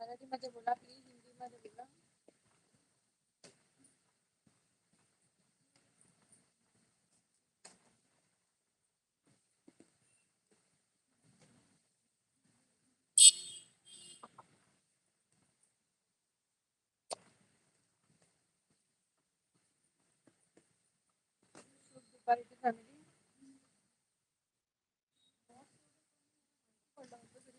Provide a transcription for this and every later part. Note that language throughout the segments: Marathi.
मराठीमध्ये बोला प्लीज़ हिंदीमध्ये बोला.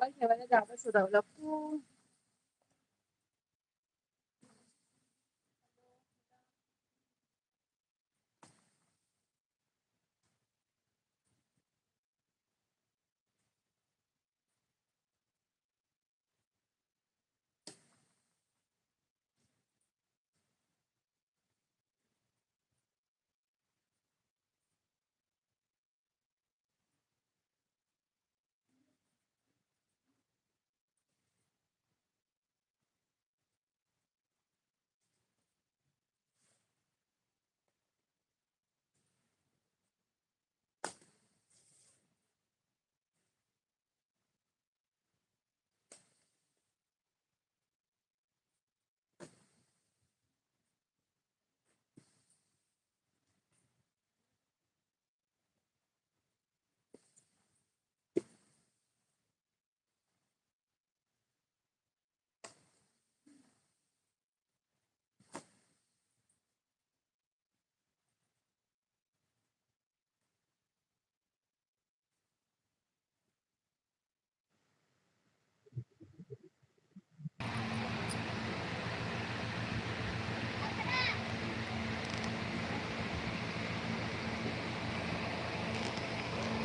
bác nhà bác đã đào bác đầu là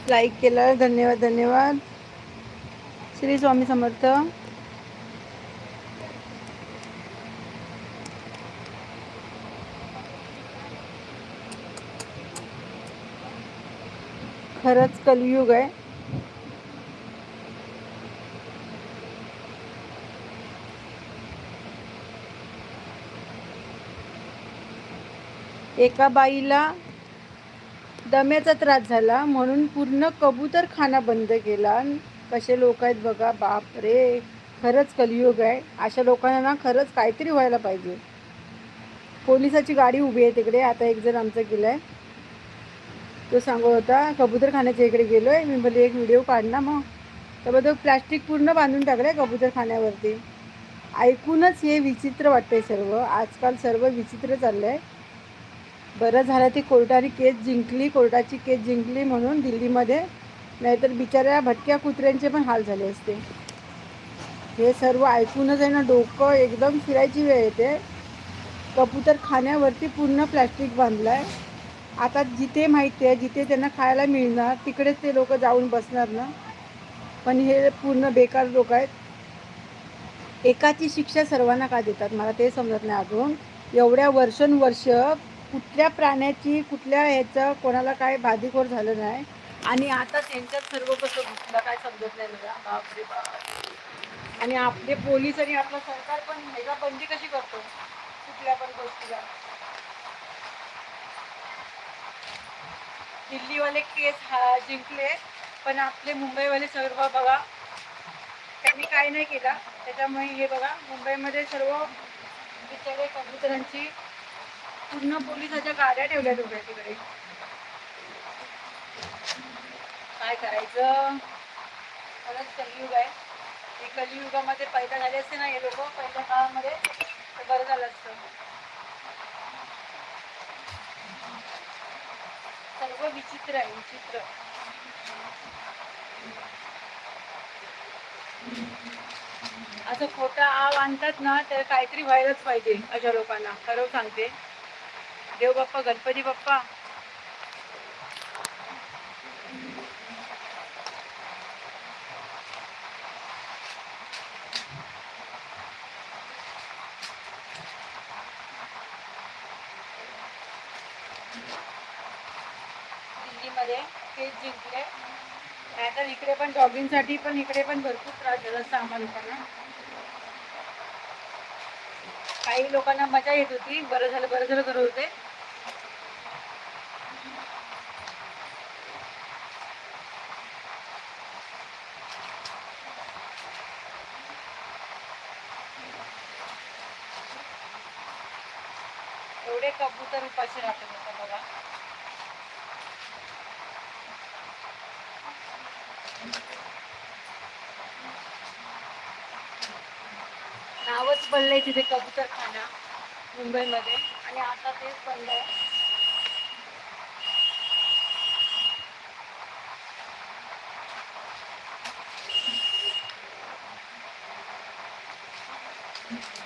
like केलं. धन्यवाद धन्यवाद. श्री स्वामी समर्थ. खरंच कलयुग आहे. एका बाईला दम्याचा त्रास झाला. म्हणून पूर्ण कबूतर खाना बंद केला. कसे लोक आहेत बघा बाप रे खरंच कलियुग आहे. अशा लोकांना ना खरंच काहीतरी व्हायला पाहिजे. पोलिसाची गाडी उभी आहे तिकडे. आता एक जण आमचा गेला आहे तो सांगत होता कबूतर खाण्याच्या इकडे गेलो आहे मी बोलले एक व्हिडिओ काढ ना मग. त्याबद्दल तो प्लॅस्टिक पूर्ण बांधून टाकलं आहे कबूतर खाण्यावरती. ऐकूनच हे विचित्र वाटतंय सर्व. आजकाल सर्व विचित्र चाललं आहे बरं झालं ती कोर्टाने केस जिंकली कोर्टाची केस जिंकली म्हणून दिल्लीमध्ये. नाहीतर बिचाऱ्या भटक्या कुत्र्यांचे पण हाल झाले असते. हे सर्व ऐकूनच आहे ना डोकं एकदम फिरायची वेळ येते. कबूतर खाण्यावरती पूर्ण प्लॅस्टिक बांधलं आहे आता जिथे माहिती आहे जिथे त्यांना खायला मिळणार तिकडेच ते लोक जाऊन बसणार ना. पण हे पूर्ण बेकार लोक आहेत. एकाची शिक्षा सर्वांना का देतात? मला ते समजत नाही अजून. एवढ्या वर्षानुवर्ष कुठल्या प्राण्याची कुठल्या ह्याचं कोणाला काय बाधिकोर झालं नाही. आणि आता त्यांच्यात सर्व कसं घुसलं काय समजत नाही मला. बापरे बाप. आणि आपले पोलीस आणि आपलं सरकार पण ह्याला बंदी कशी करतो? कुठल्या पण गोष्टीला. दिल्लीवाले केस हा जिंकले पण आपले मुंबईवाले सर्व बघा त्यांनी काय नाही केला. त्याच्यामुळे हे बघा मुंबईमध्ये सर्व बिचारे कबुतरांची पूर्ण पोलिसाच्या गाड्या ठेवल्या उभ्या तिकडे. काय करायचं? खरंच कलियुग आहे. हे कलियुगामध्ये पैदा झाले असते ना हे लोक? पहिल्या काळामध्ये तर बरं झालं असतं. सर्व विचित्र आहे विचित्र. असं खोटा आव आणतात ना तर काहीतरी व्हायलाच पाहिजे अशा लोकांना. खरं सांगते. देव बाप्पा गणपती बाप्पा. दिल्लीमध्ये तेच जिंकले. नाहीतर इकडे पण डॉगिंगसाठी पण इकडे पण भरपूर त्रास झाला असता लोकांना. काही लोकांना मजा येत होती. बरं झालं बरं झालं करत होते एवढे कबूतर उपाशी राहतात आता बघा. नावच बनलंय तिथे कबूतर खाना मुंबईमध्ये. आणि आता तेच बनलंय शुभ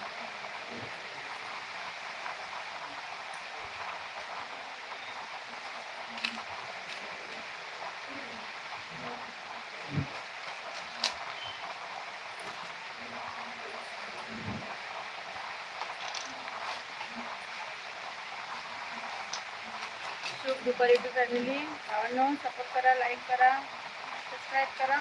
दुपारी टू फॅमिली भावांनो सपोर्ट करा लाईक करा सबस्क्राईब करा.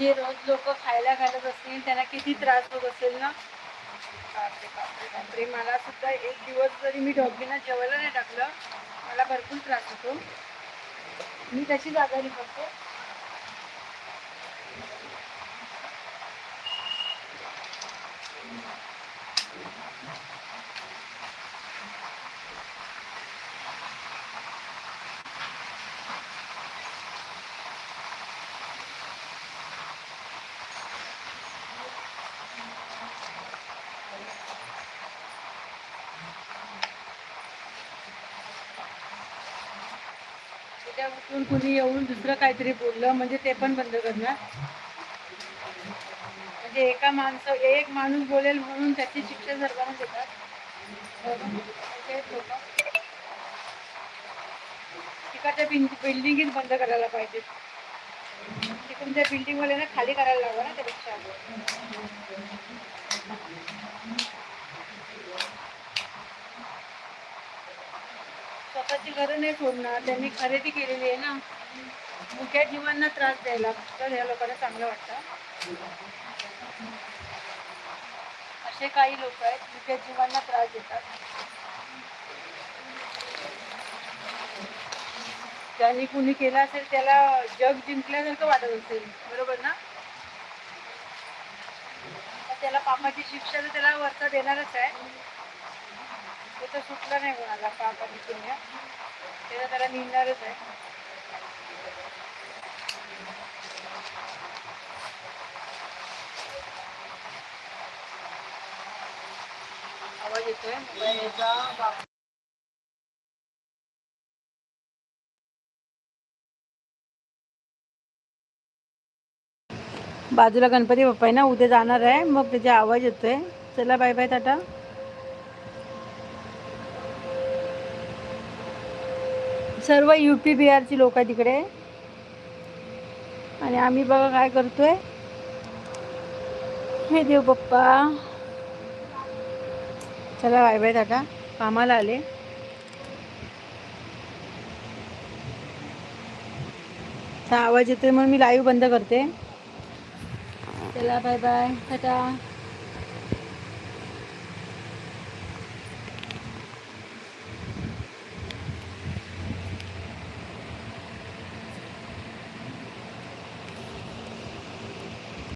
जे रोज लोक खायला घालत असतील त्यांना किती त्रास होत असेल ना? बापरे बापरे बापरे. मला सुद्धा एक दिवस जरी मी डॉगीना जेवायला नाही टाकलं मला भरपूर त्रास होतो. मी तशीच आजारी पडते त्याच्यातून कुणी येऊन दुसरं काहीतरी बोललं म्हणजे ते पण बंद करणार. म्हणजे एका माणसं एक माणूस बोलेल म्हणून त्याची शिक्षा सर्वांना देतात तिकडच्या बिल्डिंगीच बंद करायला पाहिजे. तिकडून त्या बिल्डिंगवाल्यांना खाली करायला लावा ना त्यापेक्षा. स्वतःची घरं नाही सोडणार त्यांनी खरेदी केलेली आहे ना. मुख्या जीवांना त्रास द्यायला तर ह्या लोकांना चांगलं वाटतं. असे काही लोक आहेत मुख्या जीवांना त्रास देतात. ज्यांनी कुणी केलं असेल त्याला जग जिंकल्यासारखं वाटत असेल बरोबर ना? तर त्याला पापाची शिक्षा तर त्याला वरचा देणारच आहे. ते तर सुटलं नाही कोणाला पापाची पुण्य ते तर त्याला निघणारच आहे. आवाज येतोय? मोबाईलचा बाजूला गणपती बाप्पा आहे ना उद्या जाणार आहे. मग त्याचा आवाज येतोय. चला bye bye Tata. Serve U P बिहारची लोक आहे तिकडे. आणि आम्ही बघा काय करतोय. हे देव पप्पा. चला बाय बाय टाटा. कामाला आले. आवाज येतोय म्हणून मी लाईव्ह बंद करते. चला बाय बाय टाटा.